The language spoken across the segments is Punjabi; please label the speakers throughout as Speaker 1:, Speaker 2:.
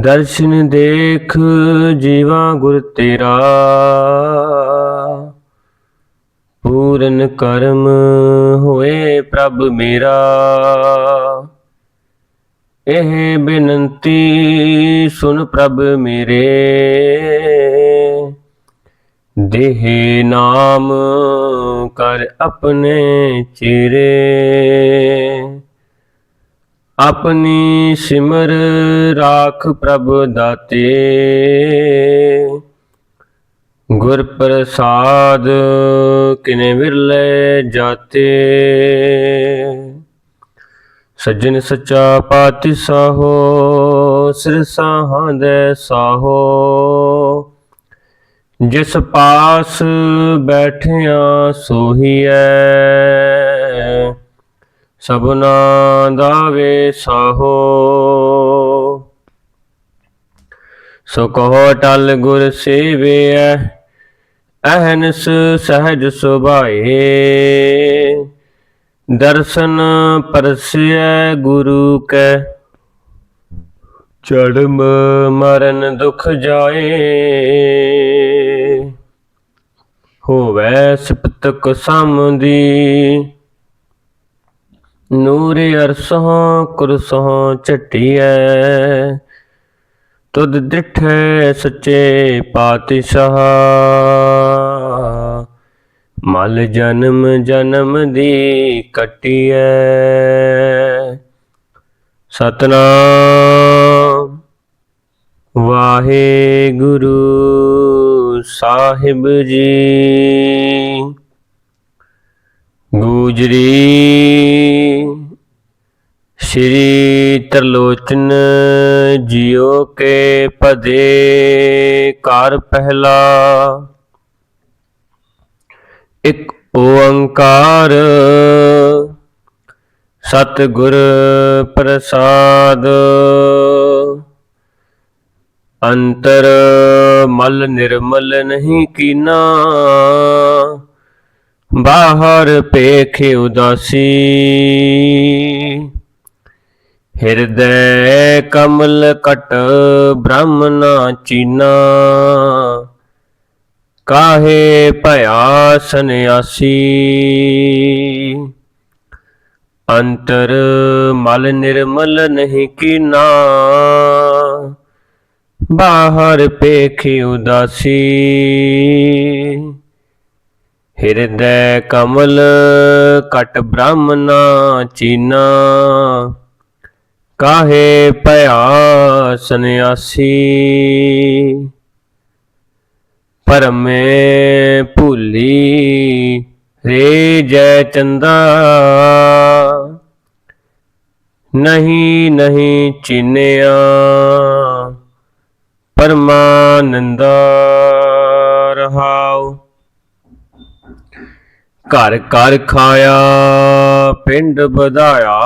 Speaker 1: ਦਰਸ਼ਨ ਦੇਖ ਜੀਵਾ ਗੁਰ ਤੇਰਾ। ਪੂਰਨ ਕਰਮ ਹੋਏ ਪ੍ਰਭ ਮੇਰਾ। ਇਹ ਬੇਨੰਤੀ ਸੁਨ ਪ੍ਰਭ ਮੇਰੇ। ਦੇਹ ਨਾਮ ਕਰ ਆਪਣੇ ਚਿਰੇ ਆਪਣੀ ਸਿਮਰ ਰਾਖ ਪ੍ਰਭ ਦਾਤੇ। ਗੁਰ ਪ੍ਰਸਾਦ ਕਿਨੇ ਵਿਰਲੇ ਜਾਤੇ। ਸੱਜਣ ਸੱਚਾ ਪਾਤਿ ਸਾਹੋ, ਸਿਰ ਸਾਹਾਂ ਦੇ ਸਾਹੋ। ਜਿਸ ਪਾਸ ਬੈਠਿਆ ਸੋਹੀਐ ਸਭਨਾ ਦਾ ਵੇ ਸਾਹੋ। ਸੋ ਕਹੋ ਟਲ ਗੁਰ ਸੇਵਿਐ ਅਹਨਸ ਸਹਜ ਸੁਭਾਏ। ਦਰਸ਼ਨ ਪਰਸਿਐ ਗੁਰੂ ਕੈ ਚੜਮ ਮਰਨ ਦੁਖ ਜਾਏ। ਹੋਵੈ ਸਿਪਤਕ ਸਮਦੀ ਨੂਰ ਅਰਸੋਂ ਕੁਰਸੋਂ ਝਟੀਐ। ਤੁਧ ਡਿਠੈ ਸੱਚੇ ਪਾਤਸ਼ਾਹ। ਮਲ ਜਨਮ ਜਨਮ ਦੀ ਕਟੀਐ। ਸਤਨਾਮ ਵਾਹਿਗੁਰੂ ਸਾਹਿਬ ਜੀ। ਗੁਜਰੀ ਸ਼੍ਰੀ ਤਰਲੋਚਨ ਜਿਉ ਕੇ ਪਦੇ ਘਰ ਪਹਿਲਾ। ਇੱਕ ਓੰਕਾਰ ਸਤਿਗੁਰ ਪ੍ਰਸਾਦ। ਅੰਤਰ ਮਲ ਨਿਰਮਲ ਨਹੀਂ ਕੀਨਾ। ਬਾਹਰ ਪੇਖੇ ਉਦਾਸੀ। ਹਿਰਦੈ ਕਮਲ ਕਟ ਬ੍ਰਹਮਨਾ ਚੀਨਾ। ਕਾਹੇ ਭਇਆ ਸੰਿਆਸੀ ਅੰਤਰ ਮਲ ਨਿਰਮਲ ਨਹੀਂ ਕੀਨਾ। ਬਾਹਰ ਪੇਖੇ ਉਦਾਸੀ। ਹਿਰਦੈ ਕਮਲ ਕਟ ਬ੍ਰਹਮਨਾ ਚੀਨਾ। ਕਾਹੇ ਭਇਆ ਸੰਿਆਸੀ ਪਰਮੇ ਭੂਲੀ ਰੇ ਜੈ ਚੰਦਾ। ਨਹੀਂ ਨਹੀਂ ਚੀਨਿਆ ਪਰਮਾਨੰਦਾ ਰਹਾਉ। ਘਰ ਘਰ ਖਾਇਆ, ਪਿੰਡ ਵਧਾਇਆ।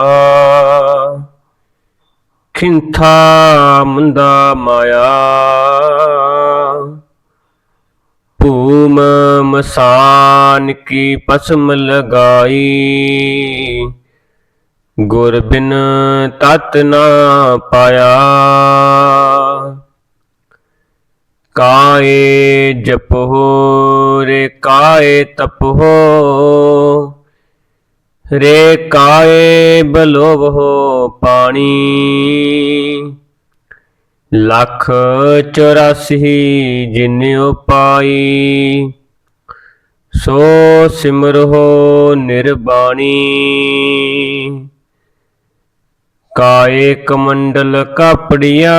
Speaker 1: ਖਿੰਥਾ ਮੰਦਾ ਮਾਇਆ। ਭੂਮ ਮਸਾਨ ਕੀ ਪਸਮ ਲਗਾਈ। ਗੁਰ ਬਿਨ ਤਤ ਨਾ ਪਾਇਆ। ਕਾਏ ਜਪੋ ਰੇ ਕਾਏ ਤਪੋ ਰੇ ਕਾਏ ਬਲੋਵੋ ਪਾਣੀ। ਲੱਖ 84 ਜਿਨਿ ਪਾਈ। ਸੋ ਸਿਮਰੋ ਨਿਰਬਾਣੀ। ਕਾਏ ਕਮੰਡਲ ਕਾਪੜੀਆਂ।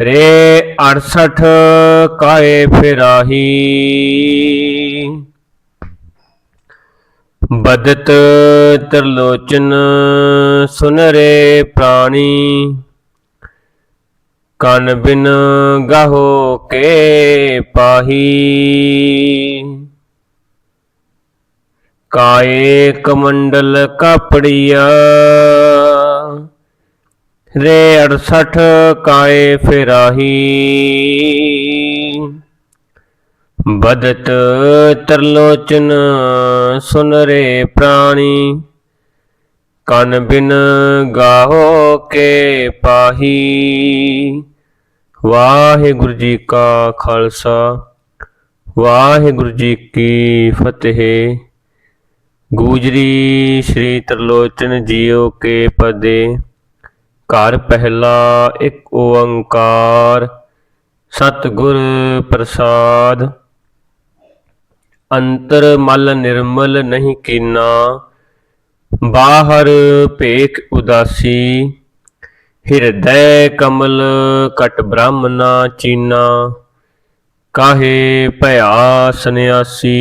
Speaker 1: ਰੇ 68 ਕਾਏ ਫਿਰਾਹੀ। ਬਦਤ ਤਰਲੋਚਨ ਸੁਨਰੇ ਪ੍ਰਾਣੀ, ਕਨ ਬਿਨ ਗਾਹੋ ਕੇ ਪਾਹੀ। ਕਾਏ ਕਮੰਡਲ ਕਾਪੜੀਆ, ਰੇ 68 ਕਾਏ ਫਿਰਾਹੀ। ਬਦਤ ਤਰਲੋਚਨ ਸੁਨਰੇ ਪ੍ਰਾਣੀ, ਕਨ ਬਿਨ ਗਾਹੋ ਕੇ ਪਾਹੀ। ਵਾਹਿਗੁਰੂ ਜੀ ਕਾ ਖਾਲਸਾ, ਵਾਹਿਗੁਰੂ ਜੀ ਕੀ ਫਤਿਹ। ਗੂਜਰੀ ਸ਼੍ਰੀ ਤਰਲੋਚਨ ਜੀਓ ਕੇ ਪਦੇ, ਘਰ ਪਹਿਲਾ ਇੱਕ ਓੰਕਾਰ, ਸਤਿਗੁਰ ਪ੍ਰਸਾਦ। ਅੰਤਰ ਮਲ ਨਿਰਮਲ ਨਹੀਂ ਕੀਨਾ, ਬਾਹਰ ਭੇਖ ਉਦਾਸੀ, ਹਿਰਦੈ ਕਮਲ ਕਟ ਬ੍ਰਹਮਨਾ ਚੀਨਾ, ਕਾਹੇ ਭਇਆ ਸੰਿਆਸੀ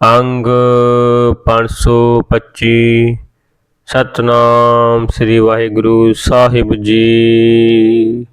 Speaker 1: ਅੰਗ 525 ਸਤਨਾਮ ਸ੍ਰੀ ਵਾਹਿਗੁਰੂ ਸਾਹਿਬ ਜੀ।